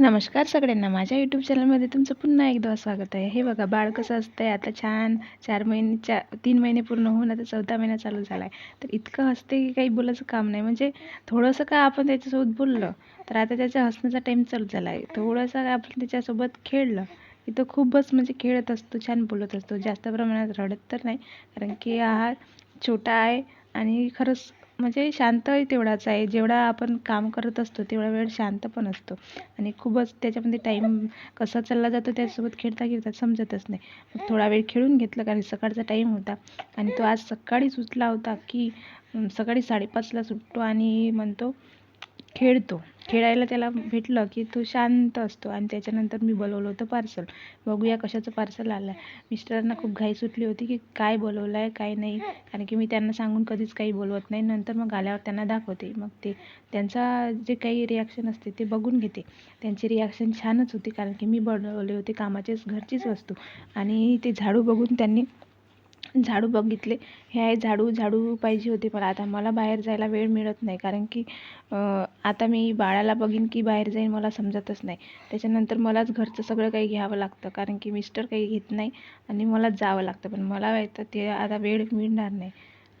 नमस्कार सगळ्यांना. माझ्या यूट्यूब चॅनलमध्ये तुमचं पुन्हा एकदा स्वागत आहे. हे बघा बाळ कसं असतं आहे आता छान चार महिने चा तीन महिने पूर्ण होऊन आता चौदा महिना चालू झाला आहे तर इतकं हसते की काही बोलायचं काम नाही. म्हणजे थोडंसं का आपण त्याच्यासोबत बोललं तर आता त्याच्या हसण्याचा टाईम चालू झाला आहे थोडंसं का आपण त्याच्यासोबत खेळलं की तो खूपच म्हणजे खेळत असतो छान बोलत असतो. जास्त प्रमाणात रडत तर नाही कारण की हा छोटा आहे आणि खरंच म्हणजे शांतही तेवढाच आहे. जेवढा आपण काम करत असतो तेवढा वेळ शांत पण असतो. आणि खूपच त्याच्यामध्ये टाईम कसा चालला जातो त्याच्यासोबत खेळता खेळता समजतच नाही. थोडा वेळ खेळून घेतलं कारण सकाळचा टाईम होता. आणि तो आज सकाळीच उठला होता की सकाळी साडेपाचला सुटतो आणि म्हणतो खेळतो. खेळायला त्याला भेटलं की तो शांत असतो आणि त्याच्यानंतर मी बोलवलं होतं पार्सल बघूया कशाचं पार्सल आलं आहे मिस्टरांना खूप घाई सुटली होती की काय बोलवलं आहे काय नाही. कारण की मी त्यांना सांगून कधीच काही बोलवत नाही. नंतर मग आल्यावर त्यांना दाखवते. मग ते त्यांचा जे काही रिॲक्शन असते ते बघून घेते. त्यांची रिॲक्शन छानच होती. कारण की मी बनवले होते कामाचेच घरचीच वस्तू. आणि ते झाडू बघून त्यांनी झाडू बघितले. हे आहे झाडू झाडू पाहिजे होते पण आता मला बाहेर जायला वेळ मिळत नाही. कारण की आता मी बाळाला बघीन की बाहेर जाईन मला समजतच नाही. त्याच्यानंतर मलाच घरचं सगळं काही घ्यावं लागतं. कारण की मिस्टर काही घेत नाही आणि मलाच जावं लागतं. पण मला तर ते आता वेळ मिळणार नाही.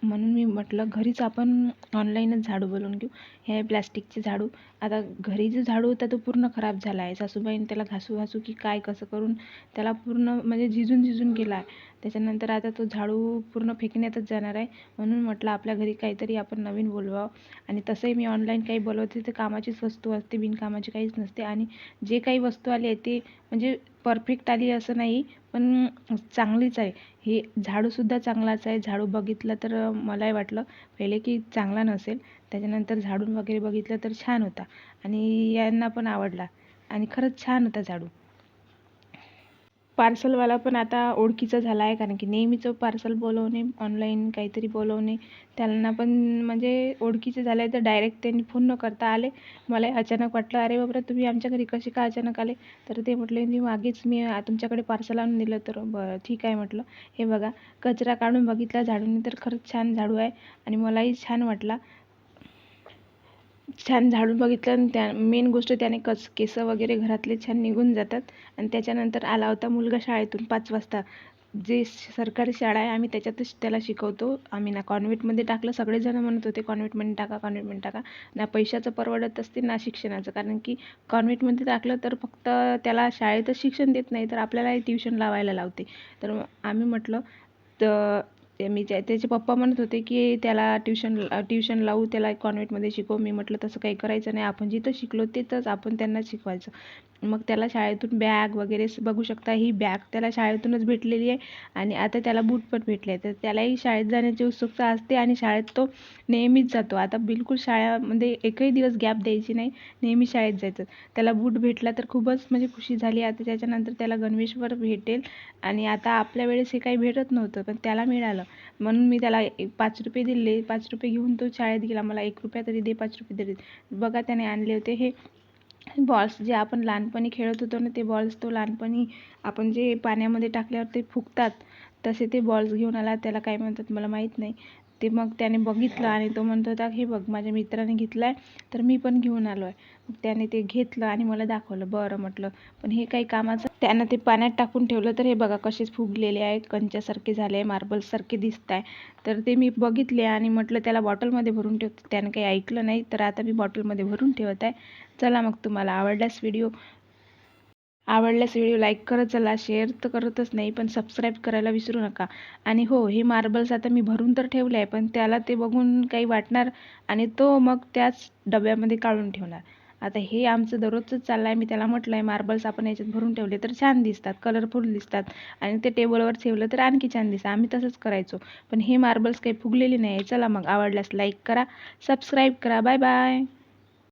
म्हणून मी म्हटलं घरीच आपण ऑनलाईनच झाडू बोलवून घेऊ. हे आहे प्लॅस्टिकचे झाडू. आता घरी जो झाडू होता तो पूर्ण खराब झाला आहे. सासूबाईने त्याला घासू घासू की काय कसं करून त्याला पूर्ण म्हणजे झिजून झिजून गेला आहे. त्याच्यानंतर आता तो झाडू पूर्ण फेकण्यातच जाणार आहे. म्हणून म्हटलं आपल्या घरी काहीतरी आपण नवीन बोलवावं. आणि तसंही मी ऑनलाईन काही बोलवते ते कामाचीच वस्तू असते बिनकामाची काहीच नसते. आणि जे काही वस्तू आली आहे ते म्हणजे परफेक्ट आली असं नाही पण चांगलीच आहे. हे झाडूसुद्धा चांगलाच आहे. झाडू बघितलं तर मलाही वाटलं पहिले की चांगला नसेल. त्याच्यानंतर झाडून वगैरे बघितलं तर छान होता. आणि यांना पण आवडला. आणि खरंच छान होता झाडू. पार्सलवाला पण आता ओळखीचा झाला आहे कारण की नेहमीचं पार्सल बोलवणे ऑनलाईन काहीतरी बोलवणे त्यांना पण म्हणजे ओळखीचे झाले तर डायरेक्ट त्यांनी फोन न करता आले. मला अचानक वाटलं अरे बापरे तुम्ही आमच्या घरी कसे का अचानक आले? तर ते म्हटले मी मागेच मी तुमच्याकडे पार्सल आणून दिलं. तर बरं ठीक आहे म्हटलं. हे बघा कचरा काढून बघितला झाडूने तर खरंच छान झाडू आहे आणि मलाही छान वाटला. छान झाडून बघितलं आणि त्या मेन गोष्ट त्याने कच केस वगैरे घरातले छान निघून जातात. आणि त्याच्यानंतर आला होता मुलगा शाळेतून पाच वाजता. जे सरकारी शाळा आहे आम्ही त्याच्यातच त्याला शिकवतो. आम्ही ना कॉन्व्हेंटमध्ये टाकलं सगळेजण म्हणत होते कॉन्व्हेंटमध्ये टाका कॉन्व्हेंटमध्ये टाका. ना पैशाचं परवडत असते ना शिक्षणाचं. कारण की कॉन्व्हेंटमध्ये टाकलं तर फक्त त्याला शाळेतच शिक्षण देत नाही तर आपल्यालाही ट्युशन लावायला लावते. तर आम्ही म्हटलं तर ते मी त्या त्याचे पप्पा म्हणत होते की त्याला ट्युशन ट्युशन लावू त्याला कॉन्व्हेंटमध्ये शिकवू. मी म्हटलं तसं काही करायचं नाही. आपण जिथं शिकलो तिथंच आपण त्यांना शिकवायचं. मग त्याला शाळेतून बॅग वगैरे बघू शकता ही बॅग त्याला शाळेतूनच भेटलेली आहे. आणि आता त्याला बूट पण भेटले तर त्यालाही शाळेत जाण्याची उत्सुकता असते आणि शाळेत तो नेहमीच जातो. आता बिलकुल शाळेमध्ये एकही दिवस गॅप द्यायची नाही. नेहमी शाळेत जायचं. त्याला बूट भेटला तर खूपच म्हणजे खुशी झाली. आता त्याच्यानंतर त्याला गणवेशवर भेटेल. आणि आता आपल्या वेळेस हे काही भेटत नव्हतं पण त्याला मिळालं. म्हणून मी त्याला पाच रुपये दिले. पाच रुपये घेऊन तो शाळेत गेला. मला एक रुपया तरी दे पाच रुपये तरी बघा त्याने आणले होते. हे बॉल्स जे आपण लहानपणी खेळत होतो ना ते बॉल्स तो लहानपणी आपण जे पाण्यामध्ये टाकल्यावर ते फुगतात. तसे ते बॉल्स घेऊन आला त्याला काय म्हणतात मला माहीत नाही. ते मग त्याने बघितलं आणि तो म्हणतो होता हे बघ माझ्या मित्राने घेतलं आहे तर मी पण घेऊन आलो आहे मग त्याने ते घेतलं आणि मला दाखवलं बरं म्हटलं. पण हे काही कामाचं त्यानं ते पाण्यात टाकून ठेवलं तर हे बघा कसेच फुगलेले आहे कंच्यासारखे झाले आहे मार्बलसारखे दिसत आहे. तर ते मी बघितले आणि म्हटलं त्याला बॉटलमध्ये भरून ठेवतो. त्यानं काही ऐकलं नाही तर आता मी बॉटलमध्ये भरून ठेवत आहे. चला मग तुम्हाला आवडल्यास व्हिडिओ आवडल्यास व्हिडिओ लाईक करत चला शेअर तर करतच नाही पण सबस्क्राईब करायला विसरू नका. आणि हो हे मार्बल्स आता मी भरून तर ठेवले आहे पण त्याला ते बघून काही वाटणार आणि तो मग त्याच डब्यामध्ये काढून ठेवणार. आता हे आमचं दररोजच चाललं आहे मी त्याला म्हटलं आहे मार्बल्स आपण याच्यात भरून ठेवले तर छान दिसतात कलरफुल दिसतात. आणि ते टेबलवर ठेवलं तर आणखी छान दिसतं आम्ही तसंच करायचो. पण हे मार्बल्स काही फुगलेले नाही आहे चला मग आवडल्यास लाईक करा सबस्क्राईब करा बाय बाय.